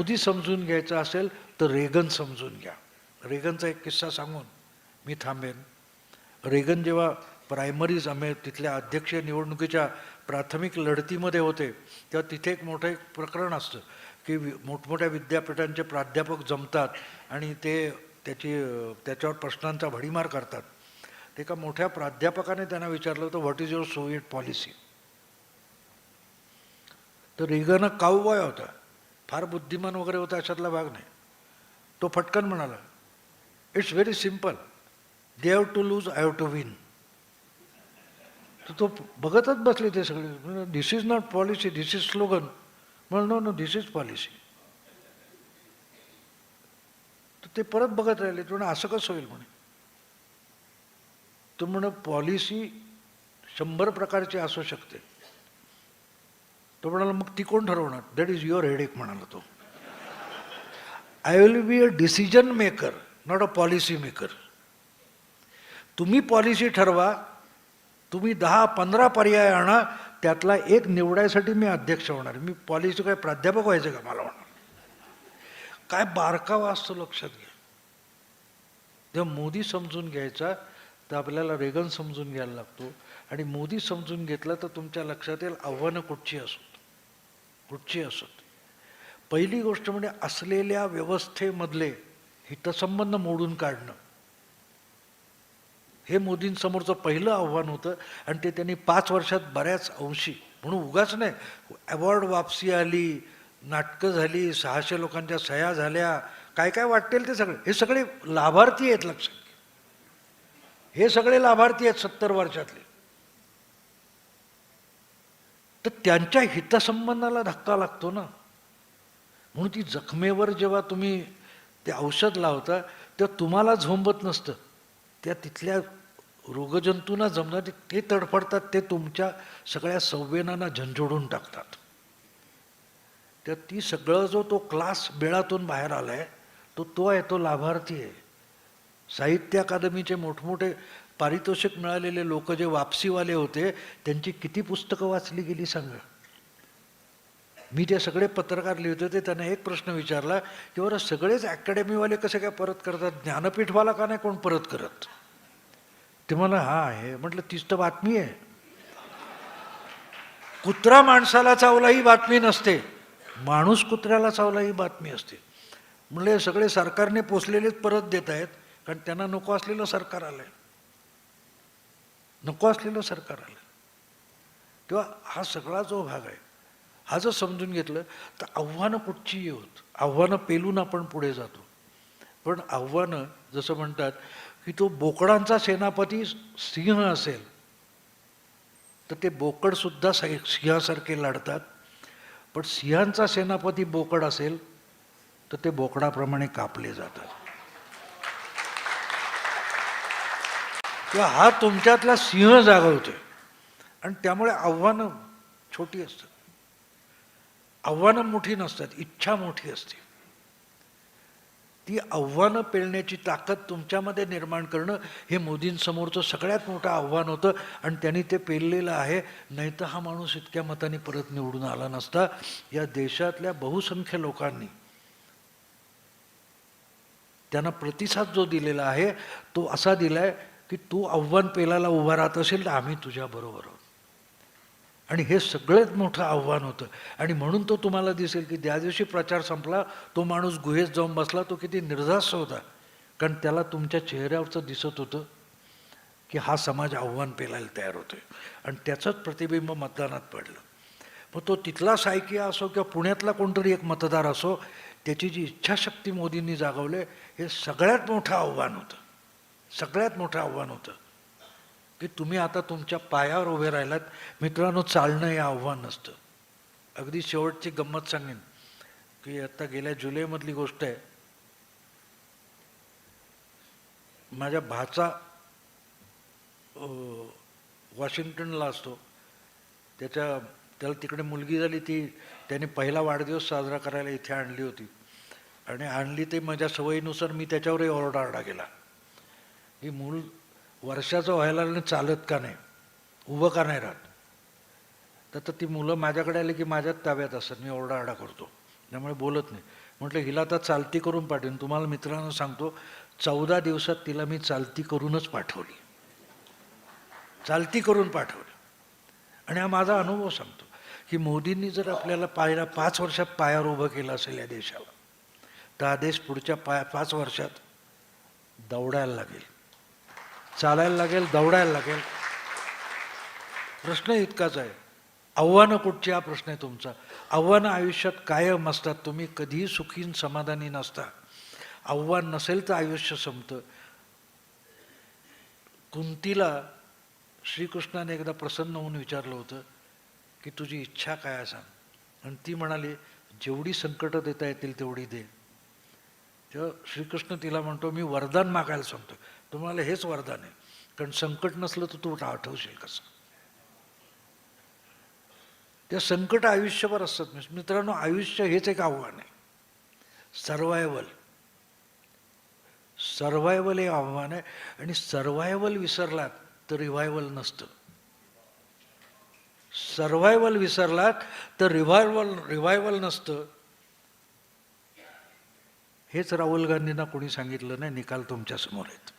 मोदी समजून घ्यायचं असेल तर रेगन समजून घ्या. रेगनचा एक किस्सा सांगून मी थांबेन. रेगन जेव्हा प्रायमरीज आम्ही तिथल्या अध्यक्षीय निवडणुकीच्या प्राथमिक लढतीमध्ये होते तेव्हा तिथे एक मोठं एक प्रकरण असतं की वि- मोठमोठ्या विद्यापीठांचे प्राध्यापक जमतात आणि ते त्याची त्याच्यावर प्रश्नांचा भडीमार करतात. ते एका मोठ्या प्राध्यापकाने त्यांना विचारलं होतं what is your Soviet policy तर रेगन काऊबॉय होता फार बुद्धिमान वगैरे होता अशातला भाग नाही. तो फटकन म्हणाला it's very simple they have to lose I have to win तर तो बघतच बसले ते सगळे. This is not policy this is slogan म्हणून no no this is policy तर ते परत बघत राहिले. तो असं कसं होईल? म्हणे. तू म्हण पॉलिसी शंभर प्रकारची असू शकते. तो म्हणाला मग ती कोण ठरवणार? दॅट इज युअर हेडेक म्हणाला तो. I will be a decision maker not a policy maker तुम्ही पॉलिसी ठरवा तुम्ही दहा पंधरा पर्याय आणा त्यातला एक निवडायसाठी मी अध्यक्ष होणार. मी पॉलिसी काय प्राध्यापक व्हायचं का मला होणार काय बारकावा असतो लक्षात घ्या. जेव्हा मोदी समजून घ्यायचा तर आपल्याला रेगन समजून घ्यायला लागतो. आणि मोदी समजून घेतलं तर तुमच्या लक्षात येईल आव्हानं कुठची असोत कुठची असोत पहिली गोष्ट म्हणजे असलेल्या व्यवस्थेमधले हितसंबंध मोडून काढणं. हे मोदींसमोरचं पहिलं आव्हान होतं आणि ते त्यांनी पाच वर्षात बऱ्याच अंशी म्हणून उगाच नाही अवॉर्ड वापसी आली नाटकं झाली सहाशे लोकांच्या सह्या झाल्या काय काय वाटतील ते सगळे. हे सगळे लाभार्थी आहेत लक्षात हे सगळे लाभार्थी आहेत सत्तर वर्षातले. तर त्यांच्या हितसंबंधाला धक्का लागतो ना. म्हणून ती जखमेवर जेव्हा तुम्ही ते औषध लावता तेव्हा तुम्हाला झोंबत नसतं. त्या तिथल्या रोगजंतूंना जमणार ते तडफडतात ते तुमच्या सगळ्या संवेदनांना झंझोडून टाकतात. तर ती सगळं जो तो क्लास बेळातून बाहेर आला आहे तो तो आहे तो लाभार्थी आहे. साहित्य अकादमीचे मोठमोठे पारितोषिक मिळालेले लोक जे वापसीवाले होते त्यांची किती पुस्तकं वाचली गेली सांगा? मी ते सगळे पत्रकार लिहित होते त्यांना एक प्रश्न विचारला की बरं सगळेच अकॅडमीवाले कसे काय परत करतात? ज्ञानपीठवाला का नाही कोण परत करत? ते मला हा आहे. म्हटलं तीच तर बातमी आहे. कुत्रा माणसाला चावला ही बातमी नसते माणूस कुत्र्याला चावला ही बातमी असते. म्हणजे सगळे सरकारने पोचलेलेच परत देत आहेत कारण त्यांना नको असलेलं सरकार आलं आहे नको असलेलं सरकार आलं. तेव्हा हा सगळा जो भाग आहे हा जर समजून घेतलं तर आव्हानं कुठचीही होत. आव्हानं पेलून आपण पुढे जातो. पण आव्हानं जसं म्हणतात की तो बोकडांचा सेनापती सिंह असेल तर ते बोकडसुद्धा स सिंहासारखे लढतात. पण सिंहांचा सेनापती बोकड असेल तर ते बोकडाप्रमाणे कापले जातात. किंवा हा तुमच्यातला सिंह जागवतोय. आणि त्यामुळे आव्हानं छोटी असतात. आव्हानं मोठी नसतात इच्छा मोठी असते. ती आव्हानं पेलण्याची ताकद तुमच्यामध्ये निर्माण करणं हे मोदींसमोरचं सगळ्यात मोठं आव्हान होतं आणि त्यांनी ते पेललेलं आहे. नाही तर हा माणूस इतक्या मताने परत निवडून आला नसता. या देशातल्या बहुसंख्य लोकांनी त्यांना प्रतिसाद जो दिलेला आहे तो असा दिलाय की तू आव्हान पेलायला उभा राहत असेल तर आम्ही तुझ्याबरोबर आहोत. आणि हे सगळ्यात मोठं आव्हान होतं. आणि म्हणून तो तुम्हाला दिसेल की ज्या दिवशी प्रचार संपला तो माणूस गुहेत जाऊन बसला तो किती निर्धास्त होता. कारण त्याला तुमच्या चेहऱ्यावरचं दिसत होतं की हा समाज आव्हान पेलायला तयार होतोय. आणि त्याचंच प्रतिबिंब मतदानात पडलं. मग तो तिथला सायकिया असो किंवा पुण्यातला कोणतरी एक मतदार असो त्याची जी इच्छाशक्ती मोदींनी जागवले हे सगळ्यात मोठं आव्हान होतं. सगळ्यात मोठं आव्हान होतं. की तुम्ही आता तुमच्या पायावर उभे राहिलात मित्रांनो चालणं हे आव्हान नसतं. अगदी शेवटची गंमत सांगेन की आता गेल्या जुलैमधली गोष्ट आहे. माझ्या भाचा वॉशिंग्टनला असतो. त्याच्या त्याला तिकडे मुलगी झाली ती त्याने पहिला वाढदिवस साजरा करायला इथे आणली होती. आणि आणली ते माझ्या सवयीनुसार मी त्याच्यावरही ओरडाआरडा केला. ही मूल वर्षाचं व्हायला लागलं चालत का नाही? उभं का नाही राहत? तर तर ती मुलं माझ्याकडे आली की माझ्याच ताब्यात असतात. मी ओरडाआडा करतो. त्यामुळे बोलत नाही. म्हटलं हिला आता चालती करून पाठवेन. तुम्हाला मित्रांनो सांगतो चौदा दिवसात तिला मी चालती करूनच पाठवली. चालती करून पाठवली. आणि हा माझा अनुभव सांगतो की मोदींनी जर आपल्याला पायला पाच वर्षात पायावर उभं केलं असेल या देशाला तर हा देश पुढच्या पाय पाच वर्षात दौडायला लागेल. चालायला लागेल दौडायला लागेल. प्रश्न इतकाच आहे. आव्हानं कुठची हा प्रश्न आहे तुमचा? आव्हानं आयुष्यात कायम असतात. तुम्ही कधीही सुखीन समाधानी नसता. आव्हान नसेल तर आयुष्य संपतं. कुंतीला श्रीकृष्णाने एकदा प्रसन्न होऊन विचारलं होतं की तुझी इच्छा काय सांग? आणि ती म्हणाली जेवढी संकटं देता येतील तेवढी दे. तेव्हा श्रीकृष्ण तिला म्हणतो मी वरदान मागायला सांगतो तुम्हाला हेच वरदान आहे. कारण संकट नसलं तर तू आठवशील कसं? त्या संकट आयुष्यभर असतात. मित्रांनो आयुष्य हेच एक आव्हान आहे. सर्वायवल सर्वायवल हे आव्हान आहे. आणि सर्वायवल विसरलात तर रिव्हायवल नसतं. सर्वायवल विसरलात तर रिव्हायवल रिव्हायवल नसतं. हेच राहुल गांधींना कोणी सांगितलं नाही निकाल तुमच्यासमोर आहेत.